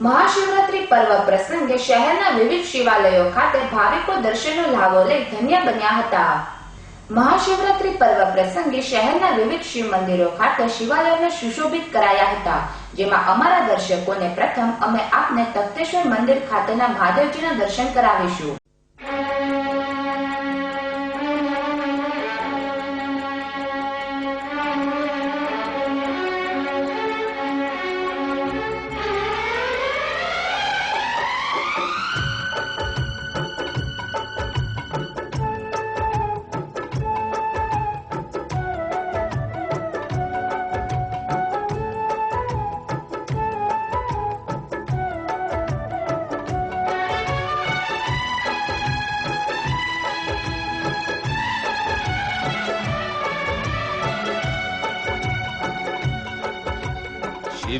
મહાશિવરાત્રી પર્વ પ્રસંગે શહેરના વિવિધ શિવાલયો ખાતે ભાવિકો દર્શનનો લાભો લઈ ધન્ય બન્યા હતા. મહાશિવરાત્રી પર્વ પ્રસંગે શહેરના વિવિધ શિવ મંદિરો ખાતે શિવાલયોને સુશોભિત કરાયા હતા. જેમાં અમારા દર્શકોને પ્રથમ અમે આપને તખતેશ્વર મંદિર ખાતેના મહાદેવજીના દર્શન કરાવીશું.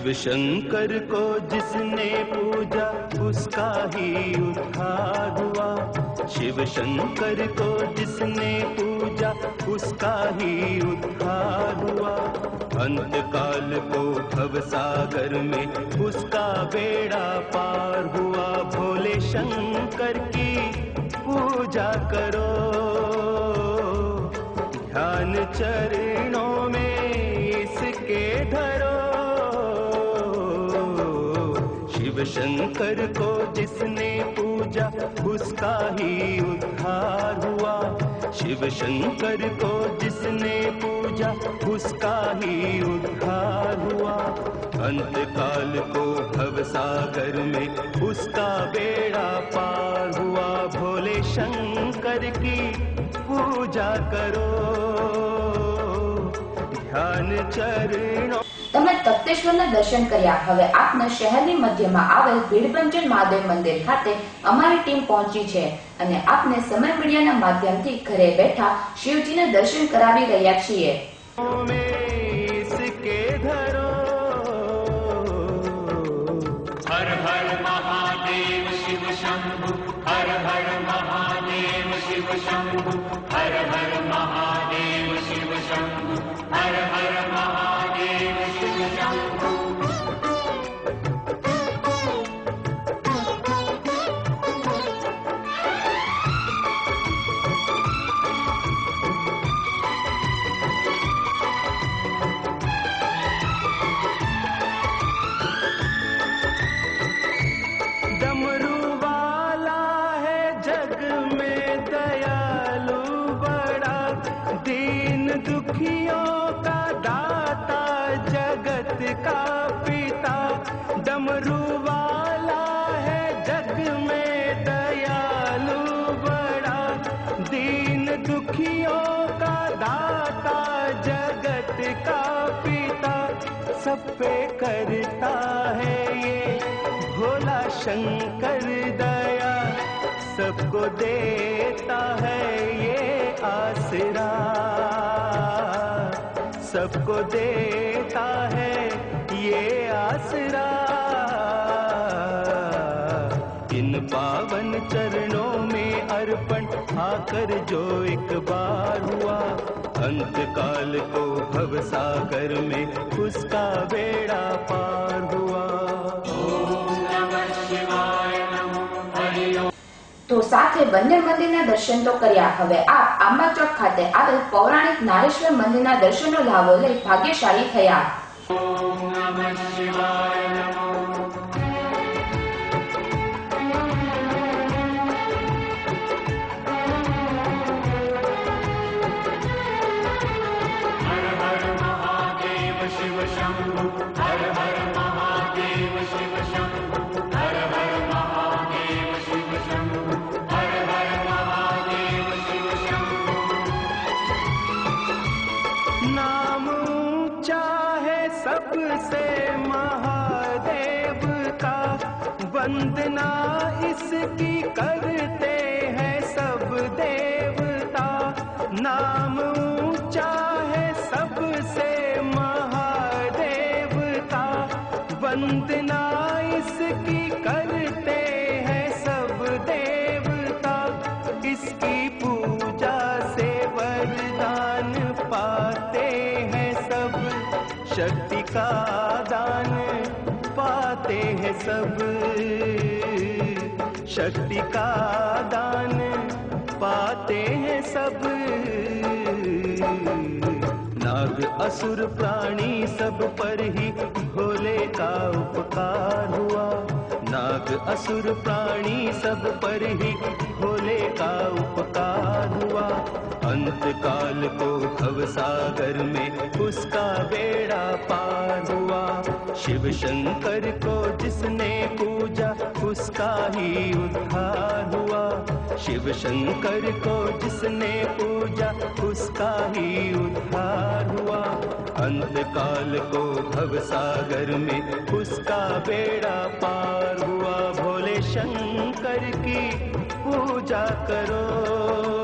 शिव शंकर को जिसने पूजा, उसका ही उद्धार हुआ। शिव शंकर को जिसने पूजा, उसका ही उद्धार हुआ। अंत काल को भव सागर में उसका बेड़ा पार हुआ। भोले शंकर की पूजा करो, ध्यान चरणों शंकर को जिसने पूजा, उसका ही उद्धार हुआ। शिव शंकर को जिसने पूजा, उसका ही उद्धार हुआ। अंत काल को भव सागर में उसका बेड़ा पार हुआ। भोले शंकर की पूजा करो। ध्यान चरणों તપ્તેશ્વરના દર્શન કર્યા. હવે આપના શહેરની મધ્યમાં આવેલ ભીડભંજન મહાદેવ મંદિર ખાતે અમારી ટીમ પહોંચી છે અને આપને સમર મીડિયાના માધ્યમથી ઘરે બેઠા શિવજીના દર્શન કરાવી રહ્યા છીએ. શિવ શંભુ, હર હર મહાદેવ શિવ શંભુ, હર હર का पिता डमरू वाला है, जग में दयालु बड़ा। दीन दुखियों का दाता, जगत का पिता। सब पे करता है ये भोला शंकर दया। सबको देता है ये आसरा। सबको देता है ये आसरा इन पावन चरणों में अर्पण आकर जो एक बार हुआ अंत काल को भव सागर में उसका बेड़ा पार हुआ नमः शिवाय नमो हरि ओम તો સાથે બંને મંદિરના દર્શન તો કર્યા હવે આપ આંબા ચોક ખાતે આવેલ પૌરાણિક નારેશ્વર મંદિરના દર્શનનો લાભો લઈ ભાગ્યશાળી થયા No. सबसे महादेव का वंदना इसकी करते सब। शक्ति का दान पाते हैं सब। नाग, असुर, प्राणी सब पर ही भोले का उपकार हुआ। नाग, असुर, प्राणी सब पर ही भोले का उपकार हुआ। अंत काल को भव सागर में उसका बेड़ा पार हुआ। शिव शंकर को जिसने पूजा, उसका ही उद्धार हुआ। शिव शंकर को जिसने पूजा, उसका ही उद्धार हुआ। अंत काल को भव सागर में उसका बेड़ा पार हुआ। भोले शंकर की पूजा करो।